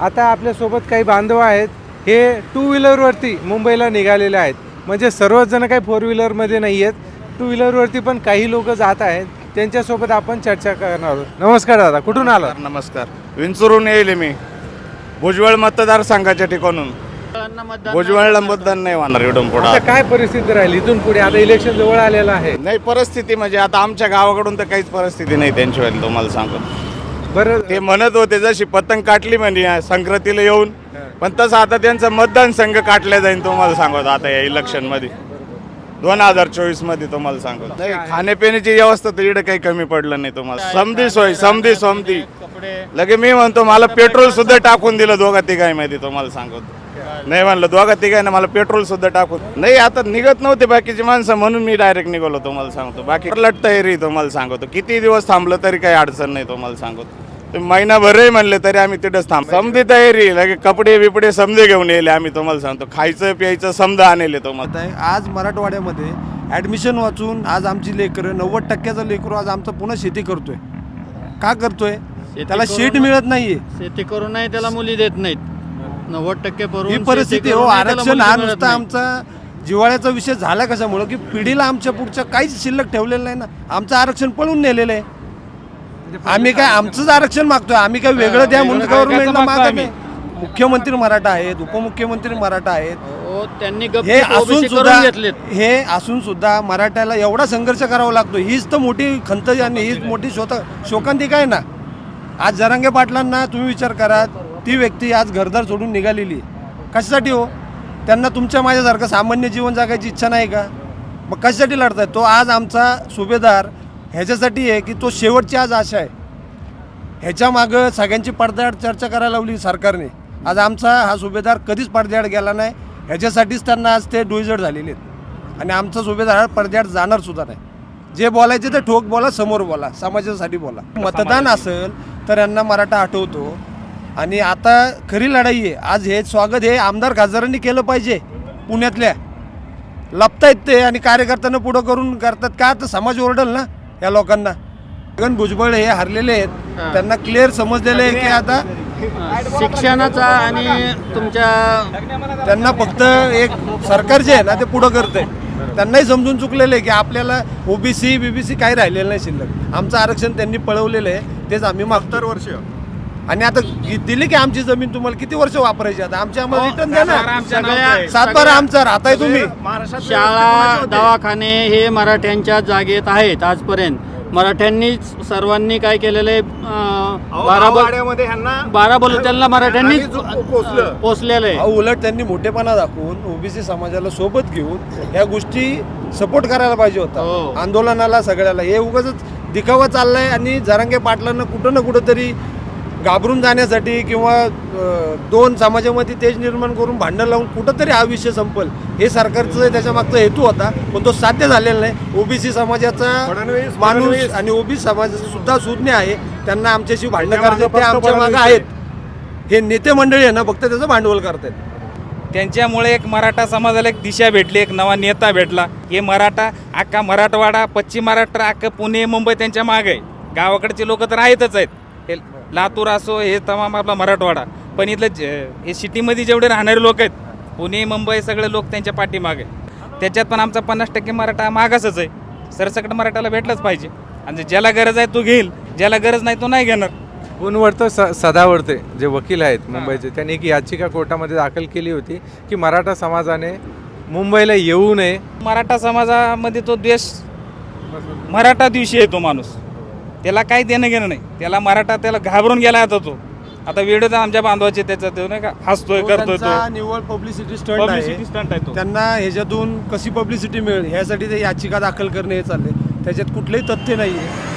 आता आपल्यासोबत काही बांधव आहेत. हे टू व्हीलरवरती मुंबईला निघालेले आहेत. म्हणजे सर्वच जण काही फोर व्हीलरमध्ये नाही आहेत. टू व्हीलरवरती पण काही लोक जात आहेत. त्यांच्यासोबत आपण चर्चा करणार आहोत. नमस्कार दादा कुठून आला नमस्कार विंचरून येईल मी. भुजबळ मतदारसंघाच्या ठिकाणून. भुजबळला मतदान नाही होणार इकडून पुढं. आता काय परिस्थिती राहील? इथून पुढे आता इलेक्शन जवळ आलेलं आहे. नाही परिस्थिती म्हणजे आता आमच्या गावाकडून तर काहीच परिस्थिती नाही त्यांची वाली तुम्हाला सांगतो. बरं. ते म्हणत होते जशी पतंग काटली म्हणजे संक्रांतीला येऊन. पण तसं आता त्यांचं मतदान संघ काटल्या जाईल तुम्हाला सांगतो आता या इलेक्शनमध्ये दोन हजार चोवीसमध्ये तुम्हाला सांगतो नाही खाण्यापिण्याची व्यवस्था तर इकडे काही कमी पडलं नाही तुम्हाला. समधी सोय समधी समधी. लगे मी म्हणतो मला पेट्रोल सुद्धा टाकून दिलं दोघा तिघांमध्ये तुम्हाला सांगतो नाही म्हणलं दोघा तिघांना मला पेट्रोल सुद्धा टाकून. नाही आता निघत नव्हते बाकीची माणसं म्हणून मी डायरेक्ट निघालो तुम्हाला सांगतो. बाकी लट तयारी तुम्हाला सांगतो. किती दिवस थांबलं तरी काही अडचण नाही तुम्हाला सांगतो. महिनाभरही म्हणले तरी आम्ही तिथेच थांब समधी तयारी लगे कपडे बिपडे समजे घेऊन येले आम्ही तुम्हाला सांगतो. खायचं प्यायचं समजा आणले तुम्हाला. आहे आज मराठवाड्यामध्ये ॲडमिशन वाचून आज आमची लेकरं नव्वद टक्क्याचा लेकरू आज आमचा पुन्हा शेती करतोय. का करतोय? त्याला शेट मिळत नाहीये. शेती करून नाही त्याला मुली देत नाहीत. नव्वद टक्के ही परिस्थिती हो. आरक्षण हा नुसता. आमचा जिव्हाळ्याचा विषय झाला कशामुळं? की पिढीला आमच्या पुढच्या काहीच शिल्लक ठेवलेलं नाही ना. आमचं आरक्षण पळून नेलेलं आहे. आम्ही काय आमचंच आरक्षण मागतोय. आम्ही काय वेगळं द्या म्हणून गव्हर्नमेंटला मागत नाही मुख्यमंत्री मराठा आहेत उपमुख्यमंत्री मराठा आहेत. हो त्यांनी हे असून सुद्धा हे असून सुद्धा मराठ्याला एवढा संघर्ष करावा लागतो. हीच तर मोठी खंत आणि हीच मोठी शोत शोकांतिका आहे ना. आज जरांगे पाटलांना तुम्ही विचार करा ती व्यक्ती आज घरदार सोडून निघालेली. कशासाठी हो? त्यांना तुमच्या माझ्यासारखं सामान्य जीवन जगायची इच्छा नाही का? मग कशासाठी लढताय? तो आज आमचा सुभेदार ह्याच्यासाठी आहे की तो शेवटची आज आशा आहे. ह्याच्या मागं सगळ्यांची पडद्याआड चर्चा करायला लावली सरकारने. आज आमचा हा सुभेदार कधीच पडद्याआड गेला नाही. ह्याच्यासाठीच त्यांना आज ते डोईजड झालेले आहेत. आणि आमचा सुभेदार हा पडद्याआड जाणार सुद्धा नाही. जे बोलायचे ते ठोक बोला समोर बोला समाजासाठी बोला. मतदान असेल तर यांना मराठा आठवतो. आणि आता खरी लढाई आहे. आज हे स्वागत हे आमदार खासदारांनी केलं पाहिजे. पुण्यातल्या. लपतायत ते आणि कार्यकर्त्यांना पुढं करून करतात. का तर समाज ओरडल ना? या लोकांना. छगन भुजबळ हे हरलेले आहेत. त्यांना क्लिअर समजलेले आहे की आता शिक्षणाचा आणि तुमच्या त्यांना फक्त एक सरकार जे आहे ना ते पुढं करतंय. त्यांनाही समजून चुकलेलं आहे की आपल्याला ओबीसी बीबीसी काही राहिलेलं नाही शिल्लक. आमचं आरक्षण त्यांनी पळवलेलं आहे. तेच आम्ही मागतो वर्ष. आणि आता दिली की आमची जमीन तुम्हाला किती वर्ष वापरायची आता? आमच्या आम्हाला रिटर्न द्या ना. सातबारा आमचा राहताय तुम्ही. शाळा दवाखाने हे मराठ्यांच्या जागेत आहेत आजपर्यंत. मराठ्यांनीच सर्वांनी काय केलेलं आहे? बारा बल- बारा बलुत्यांना मराठ्यांनीच पोचलेलं आहे. अहो उलट त्यांनी मोठेपणा दाखवून ओबीसी समाजाला सोबत घेऊन या गोष्टी सपोर्ट करायला पाहिजे हो. होता आंदोलनाला सगळ्याला. हे उगाच दिखावा चाललाय आणि जरांगे पाटलांना कुठं ना कुठं तरी घाबरून जाण्यासाठी किंवा दोन समाजामध्ये तेज निर्माण करून भांडण लावून कुठंतरी हा विषय संपल. हे सरकारचं त्याच्या मागचा हेतू होता पण तो साध्य झालेला नाही. ओबीसी समाजाचा माणूस आणि ओबीसी समाजाचा सुद्धा सुज्ञ आहे. त्यांना आमच्याशी भांडण करायचे ते आमच्या मागे आहेत. हे नेते मंडळी आहे ना फक्त त्याचं भांडवल करतात त्यांच्यामुळे एक मराठा समाजाला एक दिशा भेटली एक नवा नेता भेटला. हे मराठा अख्खा मराठवाडा पश्चिम महाराष्ट्र अख्खं पुणे मुंबई त्यांच्या मागे आहे. गावाकडचे लोक तर आहेतच आहेत. हे लातूर असो हे तमाम आपला मराठवाडा. पण इथलं ज- हे सिटीमध्ये जेवढे राहणारे लोक आहेत पुणे मुंबई सगळे लोक त्यांच्या पाठीमागे. त्याच्यात पण आमचा पन्नास टक्के मराठा मागासच आहे. सरसकट मराठाला भेटलंच पाहिजे. आणि ज्याला गरज आहे तो घेईल ज्याला गरज नाही तो नाही घेणार. गुणवडतं स सदावर्ते जे वकील आहेत मुंबईचे त्यांनी एक याचिका कोर्टामध्ये दाखल केली होती की मराठा समाजाने मुंबईला येऊ नये. मराठा समाजामध्ये तो द्वेष मराठा दिवशी आहे तो माणूस. त्याला काही देणं घेणं नाही. त्याला मराठा त्याला घाबरून गेला आता तो. आता व्हिडिओ तर आमच्या बांधवाचे त्याचा तो नाही का हसतोय तो करतोय त्यांचा तो. निव्वळ पब्लिसिटी स्टंट Publicity आहे stunt आहे तो. त्यांना ह्याच्यातून कशी पब्लिसिटी मिळेल? ह्यासाठी ते याचिका दाखल करणे हे चालले त्याच्यात कुठलंही तथ्य नाही आहे